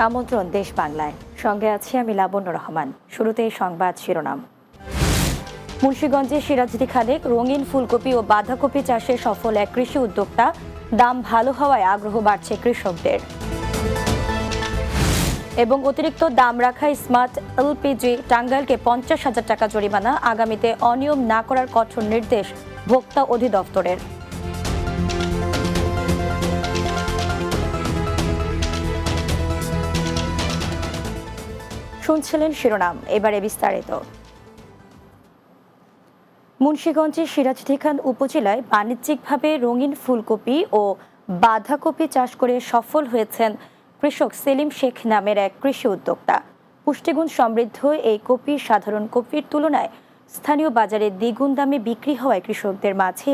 আমন্ত্রণ দেশ বাংলায়। সঙ্গে আছি আমি লাবণ্য রহমান। শুরুতে সংবাদ শিরোনাম। মুন্সীগঞ্জে সিরাজদি খালেক, রঙিন ফুলকপি ও বাঁধাকপি চাষে সফল এক কৃষি উদ্যোক্তা। দাম ভালো হওয়ায় আগ্রহ বাড়ছে কৃষকদের। এবং অতিরিক্ত দাম রাখা স্মার্ট এলপিজি টাঙ্গাইলকে পঞ্চাশ হাজার টাকা জরিমানা। আগামীতে অনিয়ম না করার কঠোর নির্দেশ ভোক্তা অধিদপ্তরের। শুনছিলেন শিরোনাম, এবারে বিস্তারিত। মুন্সীগঞ্জের সিরাজদি খান উপজেলায় বাণিজ্যিকভাবে রঙিন ফুলকপি ও বাঁধাকপি চাষ করে সফল হয়েছেন কৃষক সেলিম শেখ নামের এক কৃষি উদ্যোক্তা। পুষ্টিগুণ সমৃদ্ধ এই কপি সাধারণ কপির তুলনায় স্থানীয় বাজারে দ্বিগুণ দামে বিক্রি হওয়ায় কৃষকদের মাঝে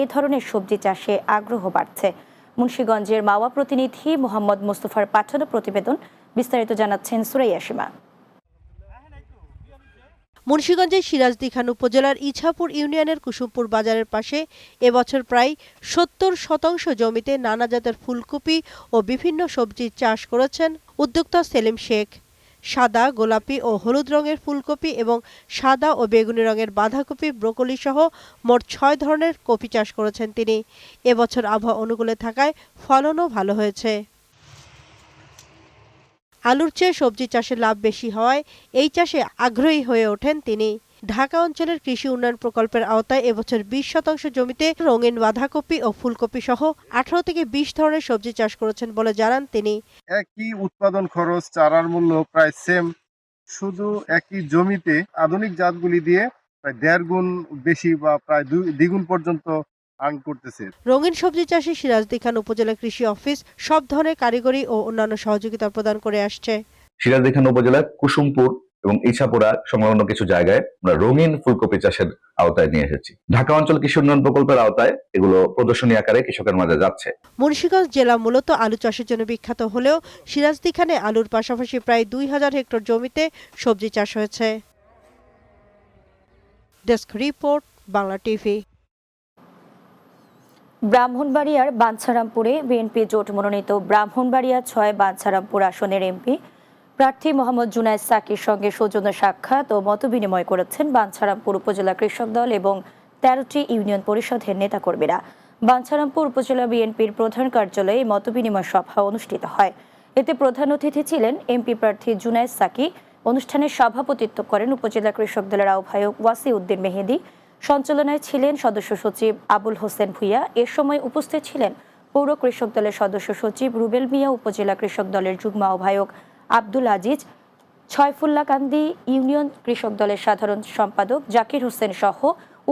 এ ধরনের সবজি চাষে আগ্রহ বাড়ছে। মুন্সীগঞ্জের মাওয়া প্রতিনিধি মোহাম্মদ মোস্তফার পাঠানো প্রতিবেদন বিস্তারিত জানাচ্ছেন সুরাইয়া সীমা। মুন্সিগঞ্জের সিরাজদি খান উপজেলার ইছাপুর ইউনিয়নের কুসুমপুর বাজারের পাশে এবছর প্রায় সত্তর শতাংশ জমিতে নানা জাতের ফুলকপি ও বিভিন্ন সবজির চাষ করেছেন উদ্যোক্তা সেলিম শেখ। সাদা, গোলাপি ও হলুদ রঙের ফুলকপি এবং সাদা ও বেগুনি রঙের বাঁধাকপি, ব্রোকলি সহ মোট ছয় ধরনের কপি চাষ করেছেন তিনি। এবছর আবহাওয়া অনুকূলে থাকায় ফলনও ভালো হয়েছে। আলুর চেয়ে সবজি চাষে লাভ বেশি হওয়ায় এই চাষে আগ্রহী হয়ে ওঠেন তিনি। ঢাকা অঞ্চলের কৃষি উন্নয়ন প্রকল্পের আওতায় এবছর বিশ শতাংশ জমিতে রঙিন বাঁধাকপি ও ফুলকপি সহ আঠারো থেকে বিশ ধরনের সবজি চাষ করেছেন বলে জানান তিনি। একই উৎপাদন খরচ, চারার মূল্য প্রায় সেম শুধু একই জমিতে আধুনিক জাতগুলি দিয়ে প্রায় দেড় গুণ বেশি বা প্রায় দ্বিগুণ পর্যন্ত আর্ন করতেছে। রঙিন সবজি চাষে সিরাজদি খান উপজেলা কৃষি অফিস সব ধরনের কারিগরি ও অন্যান্য সহযোগিতা প্রদান করে আসছে। সিরাজদি খান উপজেলার কুসুমপুর এবং ইছাপুরা সংলগ্ন কিছু জায়গায় আমরা রঙিন ফুলকপি চাষের আওতায় নিয়ে এসেছি। ঢাকা অঞ্চল কৃষি উন্নয়ন প্রকল্পের আওতায় এগুলো প্রদর্শনী আকারে কৃষকের মাঝে যাচ্ছে। মুন্সিগঞ্জ জেলা মূলত আলু চাষের জন্য বিখ্যাত হলেও সিরাজদি খানে আলুর পাশাপাশি প্রায় দুই হাজার হেক্টর জমিতে সবজি চাষ হয়েছে। Desk report Bangla TV. ব্রাহ্মণবাড়িয়ার বাঞ্ছারামপুরে বিএনপি জোট মনোনীত ব্রাহ্মণবাড়িয়া ছয় বাঞ্ছারামপুর আসনের এমপি প্রার্থী মোহাম্মদ জুনায়দ সাকির সঙ্গে সৌজন্য সাক্ষাৎ ও মতবিনিময় করেছেন বাঞ্ছারামপুর উপজেলা কৃষক দল এবং তেরোটি ইউনিয়ন পরিষদের নেতাকর্মীরা। বাঞ্ছারামপুর উপজেলা বিএনপির প্রধান কার্যালয়ে মতবিনিময় সভা অনুষ্ঠিত হয়। এতে প্রধান অতিথি ছিলেন এমপি প্রার্থী জুনায়দ সাকি। অনুষ্ঠানে সভাপতিত্ব করেন উপজেলা কৃষক দলের আহ্বায়ক ওয়াসি উদ্দিন মেহেদি সঞ্চালনায় ছিলেন সদস্য সচিব আবুল হোসেন ভুইয়া। এ সময় উপস্থিত ছিলেন পৌর কৃষক দলের সদস্য সচিব রুবেল মিয়া, উপজেলা কৃষক দলের যুগ্ম আহ্বায়ক আব্দুল আজিজ, ছয়ফুল্লা কান্দি ইউনিয়ন কৃষক দলের সাধারণ সম্পাদক জাকির হোসেন সহ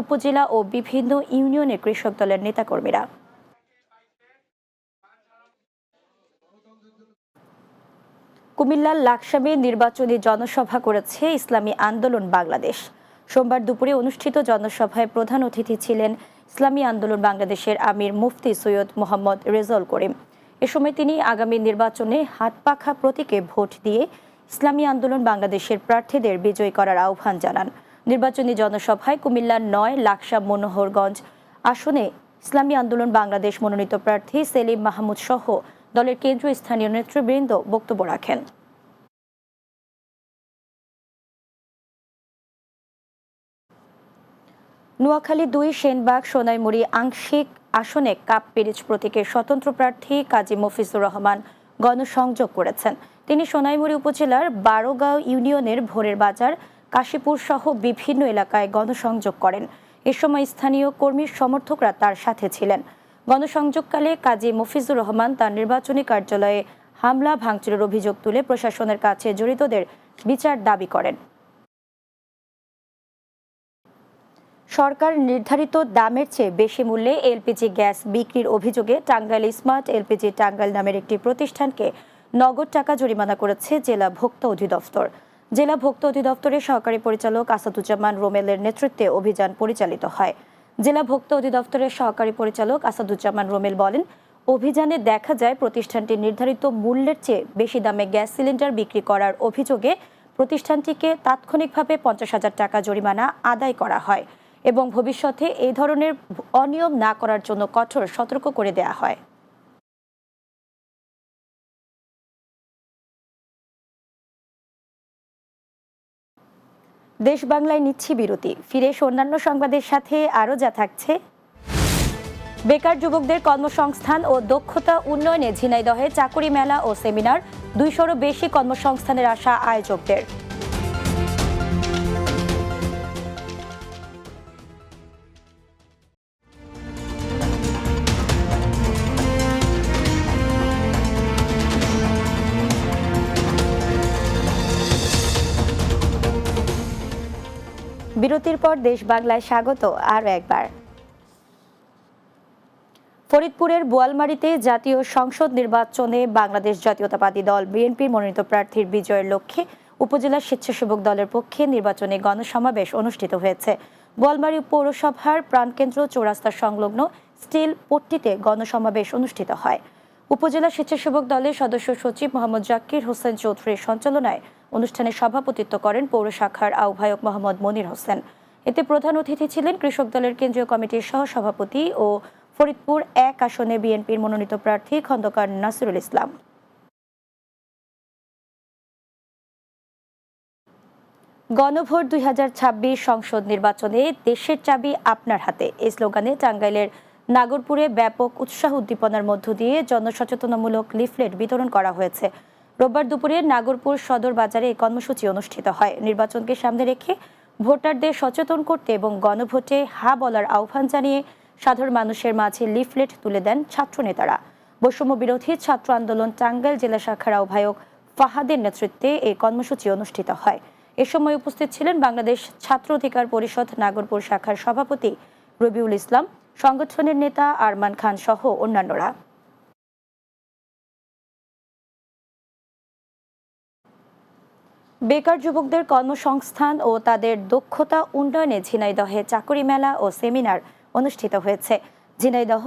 উপজেলা ও বিভিন্ন ইউনিয়নের কৃষক দলের নেতাকর্মীরা। কুমিল্লার লাকসামে নির্বাচনী জনসভা করেছে ইসলামী আন্দোলন বাংলাদেশ। সোমবার দুপুরে অনুষ্ঠিত জনসভায় প্রধান অতিথি ছিলেন ইসলামী আন্দোলন বাংলাদেশের আমির মুফতি সৈয়দ মোহাম্মদ রেজল করিম। এ সময় তিনি আগামী নির্বাচনে হাতপাখা প্রতীকে ভোট দিয়ে ইসলামী আন্দোলন বাংলাদেশের প্রার্থীদের বিজয়ী করার আহ্বান জানান। নির্বাচনী জনসভায় কুমিল্লার নয় লাকসাম মনোহরগঞ্জ আসনে ইসলামী আন্দোলন বাংলাদেশ মনোনীত প্রার্থী সেলিম মাহমুদ সহ দলের কেন্দ্রীয় স্থানীয় নেতৃবৃন্দ বক্তব্য রাখেন। নোয়াখালী দুই সেনবাগ সোনাইমুড়ি আংশিক আসনে কাপ পিরিচ প্রতীকের স্বতন্ত্র প্রার্থী কাজী মফিজুর রহমান গণসংযোগ করেছেন। তিনি সোনাইমুড়ি উপজেলার বারোগাঁও ইউনিয়নের ভোরের বাজার, কাশীপুর সহ বিভিন্ন এলাকায় গণসংযোগ করেন। এ সময় স্থানীয় কর্মীর সমর্থকরা তার সাথে ছিলেন। গণসংযোগকালে কাজী মফিজুর রহমান তার নির্বাচনী কার্যালয়ে হামলা, ভাঙচুরের অভিযোগ তুলে প্রশাসনের কাছে জড়িতদের বিচার দাবি করেন। সরকার নির্ধারিত দামের চেয়ে বেশি মূল্যে এলপিজি গ্যাস বিক্রির অভিযোগে টাঙ্গাইল স্মার্ট এলপিজি টাঙ্গাইল নামের একটি প্রতিষ্ঠানকে নগদ টাকা জরিমানা করেছে জেলা ভোক্তা অধিদপ্তর। জেলা ভোক্তা অধিদপ্তরের সহকারী পরিচালক আসাদুজ্জামান রোমেলের নেতৃত্বে অভিযান পরিচালিত হয়। জেলা ভোক্তা অধিদপ্তরের সহকারী পরিচালক আসাদুজ্জামান রোমেল বলেন, অভিযানে দেখা যায় প্রতিষ্ঠানটি নির্ধারিত মূল্যের চেয়ে বেশি দামে গ্যাস সিলিন্ডার বিক্রি করার অভিযোগে প্রতিষ্ঠানটিকে তাৎক্ষণিকভাবে পঞ্চাশ হাজার টাকা জরিমানা আদায় করা হয়। এবং ভবিষ্যতে এই ধরনের অনিয়ম না করার জন্য কঠোর সতর্ক করে দেয়া হয়। দেশ বাংলায় নিচ্ছি বিরতি। ফিরে অন্যান্য সংবাদের সাথে, আরও যা থাকছে। বেকার যুবকদের কর্মসংস্থান ও দক্ষতা উন্নয়নে ঝিনাইদহে চাকুরি মেলা ও সেমিনার, দুইশোরও বেশি কর্মসংস্থানের আশা আয়োজকদের। বিরতির পর দেশ বাংলায় স্বাগত আরও একবার। ফরিদপুরের বোয়ালমারীতে জাতীয় সংসদ নির্বাচনে বাংলাদেশ জাতীয়তাবাদী দল বিএনপির মনোনীত প্রার্থীর বিজয়ের লক্ষ্যে উপজেলা স্বেচ্ছাসেবক দলের পক্ষে নির্বাচনে গণসমাবেশ অনুষ্ঠিত হয়েছে। বোয়ালমারী পৌরসভার প্রাণকেন্দ্র চৌরাস্তা সংলগ্ন স্টিল পট্টিতে গণসমাবেশ অনুষ্ঠিত হয়। উপজেলা স্বেচ্ছাসেবক দলের সদস্য সচিব মোহাম্মদ জাকির হোসেন চৌধুরীর সঞ্চালনায় অনুষ্ঠানে সভাপতিত্ব করেন পৌর শাখার আহ্বায়ক মোহাম্মদ মনির হোসেন। এতে প্রধান অতিথি ছিলেন কৃষক দলের কেন্দ্রীয় কমিটির সহসভাপতি ও ফরিদপুর এক আসনে বিএনপির মনোনীত প্রার্থী খন্দকার নাসিরুল ইসলাম। গণভোট দুই হাজার ছাব্বিশ সংসদ নির্বাচনে দেশের চাবি আপনার হাতে। এই স্লোগানে টাঙ্গাইলের নাগরপুরে ব্যাপক উৎসাহ উদ্দীপনার মধ্য দিয়ে জনসচেতনামূলক লিফলেট বিতরণ করা হয়েছে। রোববার দুপুরে নাগরপুর সদর বাজারে এই কর্মসূচি অনুষ্ঠিত হয়। নির্বাচনকে সামনে রেখে ভোটারদের সচেতন করতে এবং গণভোটে হা বলার আহ্বান জানিয়ে সাধারণ মানুষের মাঝে লিফলেট তুলে দেন ছাত্রনেতারা। বৈষম্য বিরোধী ছাত্র আন্দোলন টাঙ্গাইল জেলা শাখার আহ্বায়ক ফাহাদের নেতৃত্বে এই কর্মসূচি অনুষ্ঠিত হয়। এ সময় উপস্থিত ছিলেন বাংলাদেশ ছাত্র অধিকার পরিষদ নাগরপুর শাখার সভাপতি রবিউল ইসলাম, সংগঠনের নেতা আরমান খান সহ অন্যান্যরা। বেকার যুবকদের কর্মসংস্থান ও তাদের দক্ষতা উন্নয়নে ঝিনাইদহে চাকরি মেলা ও সেমিনার অনুষ্ঠিত হয়েছে। ঝিনাইদহ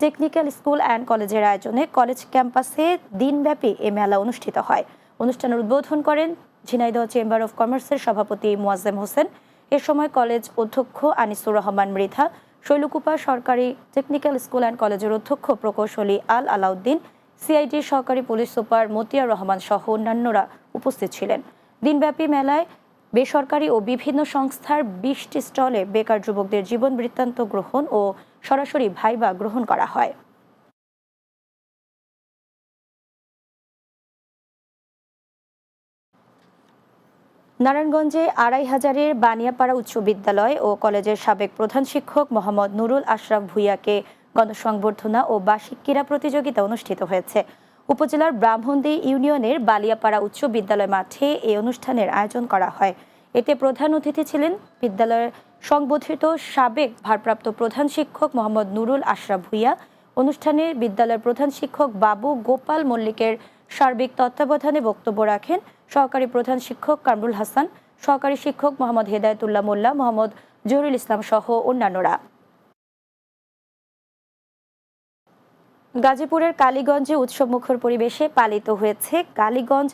টেকনিক্যাল স্কুল অ্যান্ড কলেজের আয়োজনে কলেজ ক্যাম্পাসে দিনব্যাপী এ মেলা অনুষ্ঠিত হয়। অনুষ্ঠানের উদ্বোধন করেন ঝিনাইদহ চেম্বার অফ কমার্সের সভাপতি মোয়াজ্জেম হোসেন। এ সময় কলেজ অধ্যক্ষ আনিসুর রহমান মৃধা, শৈলকুপা সরকারি টেকনিক্যাল স্কুল অ্যান্ড কলেজের অধ্যক্ষ প্রকৌশলী আল আলাউদ্দিন সিআইডির সহকারী পুলিশ সুপার মতিয়ার রহমান সহ অন্যান্যরা উপস্থিত ছিলেন। দিনব্যাপী মেলায় বেসরকারি ও বিভিন্ন সংস্থার বিশটি স্টলে বেকার যুবকদের জীবন বৃত্তান্ত গ্রহণ ও সরাসরি ভাইবা গ্রহণ করা হয়। নারায়ণগঞ্জে আড়াই হাজারের বানিয়াপাড়া উচ্চ বিদ্যালয় ও কলেজের সাবেক প্রধান শিক্ষক মোহাম্মদ নুরুল আশরাফ ভুইয়াকে গণসংবর্ধনা ও বার্ষিক ক্রীড়া প্রতিযোগিতা অনুষ্ঠিত হয়েছে। উপজেলার ব্রাহ্মণদী ইউনিয়নের বালিয়াপাড়া উচ্চ বিদ্যালয় মাঠে এই অনুষ্ঠানের আয়োজন করা হয়। এতে প্রধান অতিথি ছিলেন বিদ্যালয়ের সংবোধিত সাবেক ভারপ্রাপ্ত প্রধান শিক্ষক মোহাম্মদ নুরুল আশরাফ ভুইয়া। অনুষ্ঠানে বিদ্যালয়ের প্রধান শিক্ষক বাবু গোপাল মল্লিকের সার্বিক তত্ত্বাবধানে বক্তব্য রাখেন সহকারী প্রধান শিক্ষক কামরুল হাসান, সহকারী শিক্ষক মোহাম্মদ হেদায়তুল্লাহ মোল্লা, মোহাম্মদ জহুরুল ইসলাম সহ অন্যান্যরা। গাজীপুরের কালীগঞ্জে উৎসবমুখর পরিবেশে পালিত হয়েছে কালীগঞ্জ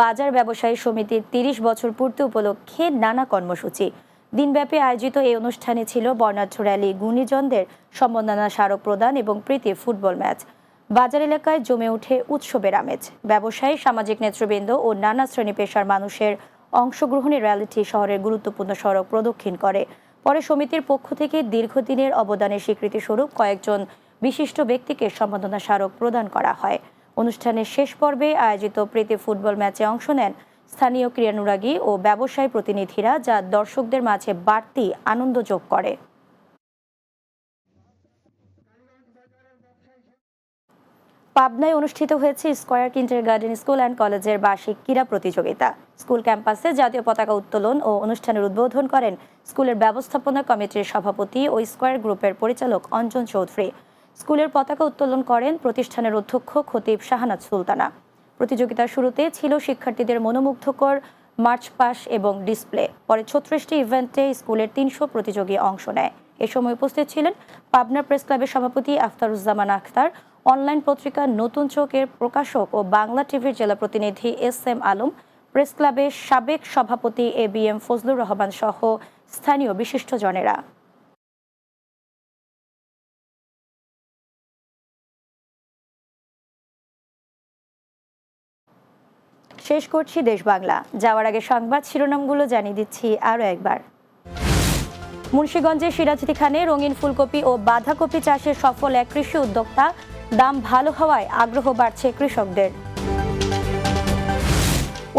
বাজার ব্যবসায়ী সমিতির তিরিশ বছর পূর্তি উপলক্ষে নানা কর্মসূচি। দিনব্যাপী আয়োজিত এই অনুষ্ঠানে ছিল বর্ণাঢ্য র্যালি, গুণীজনদের সম্বর্ধনা স্মারক প্রদান এবং প্রীতি ফুটবল ম্যাচ। বাজার এলাকায় জমে ওঠে উৎসবের আমেজ। ব্যবসায়ী, সামাজিক নেতৃবৃন্দ ও নানা শ্রেণি পেশার মানুষের অংশগ্রহণের র্যালিটি শহরের গুরুত্বপূর্ণ সড়ক প্রদক্ষিণ করে। পরে সমিতির পক্ষ থেকে দীর্ঘদিনের অবদানের স্বীকৃতিস্বরূপ কয়েকজন বিশিষ্ট ব্যক্তিকে সম্মাননা স্মারক প্রদান করা হয়। অনুষ্ঠানের শেষ পর্বে আয়োজিত প্রীতি ফুটবল ম্যাচে অংশ নেন স্থানীয় ক্রীড়ানুরাগী ও ব্যবসায়ী প্রতিনিধিরা, যা দর্শকদের মাঝে বাড়তি আনন্দ যোগ করে। পাবনায় অনুষ্ঠিত হয়েছে square kindergarten school and কলেজের বার্ষিক ক্রীড়া প্রতিযোগিতা। স্কুল ক্যাম্পাসে জাতীয় পতাকা উত্তোলন ও অনুষ্ঠানের উদ্বোধন করেন স্কুলের ব্যবস্থাপনা কমিটির সভাপতি ও স্কয়ার গ্রুপের পরিচালক অঞ্জন চৌধুরী। স্কুলের পতাকা উত্তোলন করেন প্রতিষ্ঠানের অধ্যক্ষ খতিব শাহানাজ সুলতানা। প্রতিযোগিতার শুরুতে ছিল শিক্ষার্থীদের মনোমুগ্ধকর মার্চ পাস এবং ডিসপ্লে। পরে ছত্রিশটি ইভেন্টে স্কুলের তিনশো প্রতিযোগী অংশ নেয়। এ সময় উপস্থিত ছিলেন পাবনা প্রেস ক্লাবের সভাপতি আখতারুজ্জামান আখতার, অনলাইন পত্রিকা নতুন চোখের প্রকাশক ও বাংলা টিভির জেলা প্রতিনিধি এস এম আলম, প্রেস ক্লাবের সাবেক সভাপতি A B M Fazlur Rahman সহ স্থানীয় বিশিষ্টজনেরা। শেষ করছি দেশ বাংলা। যাওয়ার আগে সংবাদ শিরোনামগুলো জানিয়ে দিচ্ছি আরও একবার। মুন্সীগঞ্জের সিরাজদি খানে রঙিন ফুলকপি ও বাঁধাকপি চাষে সফল এক কৃষি উদ্যোক্তা। দাম ভালো হওয়ায় আগ্রহ বাড়ছে কৃষকদের।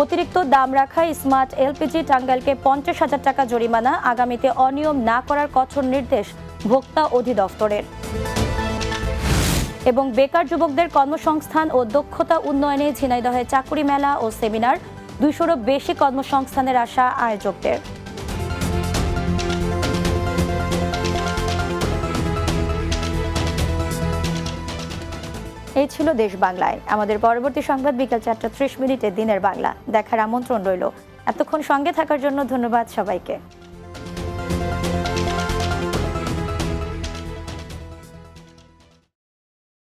অতিরিক্ত দাম রাখায় স্মার্ট এলপিজি টাঙ্গাইলকে পঞ্চাশ হাজার টাকা জরিমানা। আগামীতে অনিয়ম না করার কঠোর নির্দেশ ভোক্তা অধিদপ্তরের। এবং বেকার যুবকদের কর্মসংস্থান ও দক্ষতা উন্নয়নে ঝিনাইদহে চাকুরি মেলা ও সেমিনার, দুইশোরও বেশি কর্মসংস্থানের আশা আয়োজকদের। এই ছিল দেশ বাংলায়। আমাদের পরবর্তী সংবাদ বিকাল চারটা ত্রিশ মিনিটে দিনের বাংলা। দেখার আমন্ত্রণ রইল। এতক্ষণ সঙ্গে থাকার জন্য ধন্যবাদ সবাইকে।